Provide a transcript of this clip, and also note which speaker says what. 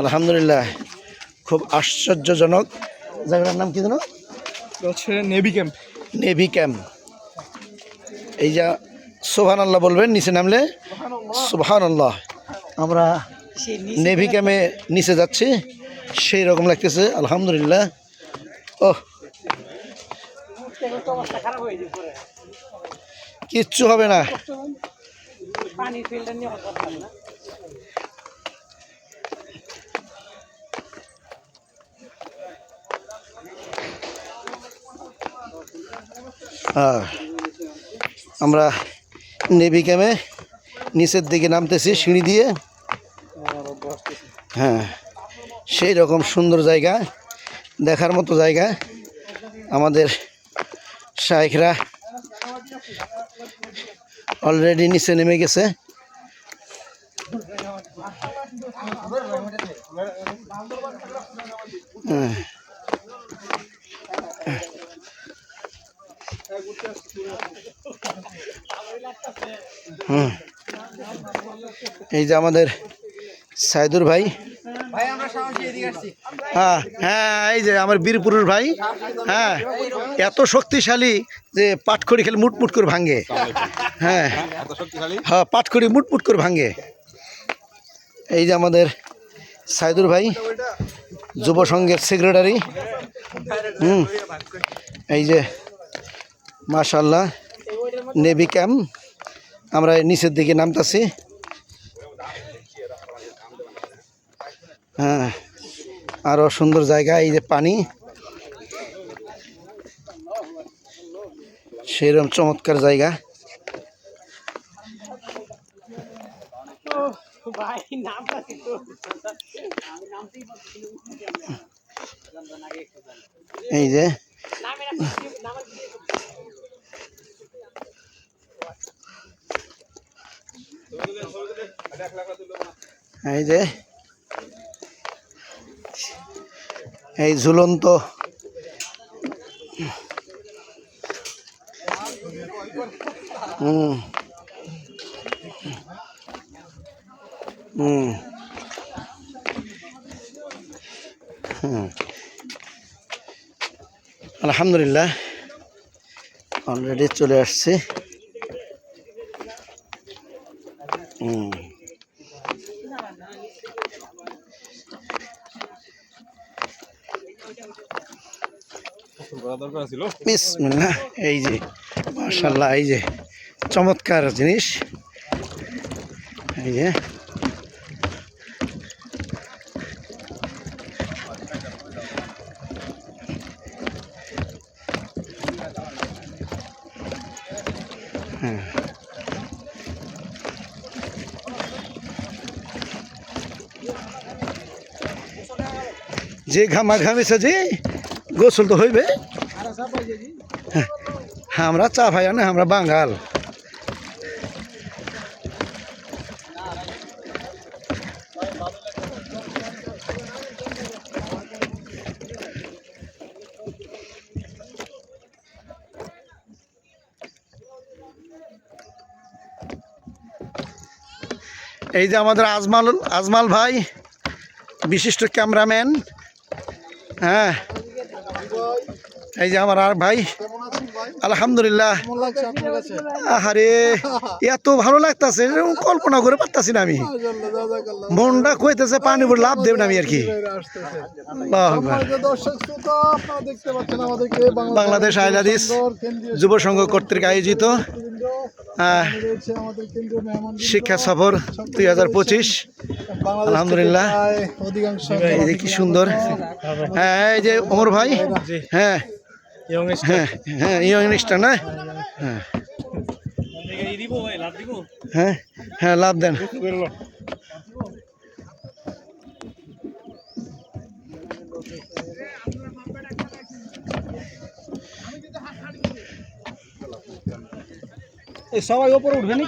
Speaker 1: আলহামদুলিল্লাহ খুব আশ্চর্যজনক। জায়গাটার নাম কি জানো
Speaker 2: হচ্ছে নেভি ক্যাম্প
Speaker 1: নেভি ক্যাম্প এই যা সোহান আল্লাহ বলবেন নিচে নামলে? সুবহান আল্লাহ আমরা নেভি ক্যাম্পে নিচে যাচ্ছি সেই রকম লাগতেছে আলহামদুলিল্লাহ। ও কিচ্ছু হবে না। আমরা নেভি ক্যামে নিচের দিকে নামতেছি, সিঁড়ি দিয়ে। হ্যাঁ সেই রকম সুন্দর জায়গা, দেখার মতো জায়গা। আমাদের শাইখরা অলরেডি নিচে নেমে গেছে। হ্যাঁ। হুম। এই যে আমাদের সাইদুর ভাই। হ্যাঁ হ্যাঁ এই যে আমার বীরপুরুষ ভাই হ্যাঁ এত শক্তিশালী যে পাটখড়ি খেলে মুটমুট করে ভাঙে। হ্যাঁ হ্যাঁ পাটখড়ি মুটমুট করে ভাঙে। এই যে আমাদের সাইদুর ভাই যুব সংঘের সেক্রেটারি হুম এই যে মাশাল্লাহ নেভি ক্যাম্প আমরা নিচের দিকে নামতাছি। হ্যাঁ আরও সুন্দর জায়গা, এই যে পানি। সেরকম চমৎকার জায়গা। এই যে এই যে এই ঝুলন্ত। হুম। হুম। হুম। আলহামদুলিল্লাহ অলরেডি চলে আসছে। এই যে মার্শাল্লাহ এই যে চমৎকার জিনিস। এই যে যে ঘামা ঘামিছে যে গোসল তো হইবে। হ্যাঁ, আমরা চা ভাইয়া না আমরা বাঙাল। এই যে আমাদের আজমাল আজমাল ভাই বিশিষ্ট ক্যামেরাম্যান। হ্যাঁ। এই যে আমার আর ভাই। আলহামদুলিল্লাহ। আহারে, এত ভালো লাগতাছে কল্পনা করে পারতাছি না আমি। মনটা কইতেছে পানি লাভ দেবেন আমি আর কি। বাংলাদেশ আইলাদিস যুব সংঘ কর্তৃক আয়োজিত শিক্ষা সফর দুই হাজার পঁচিশ। আলহামদুলিল্লাহ। কি সুন্দর। হ্যাঁ এই যে ওমর ভাই। হ্যাঁ হ্যাঁ হ্যাঁ ইংলিশটা না হ্যাঁ হ্যাঁ হ্যাঁ লাভ দেন
Speaker 2: সবাই ওপরে উঠবে নাকি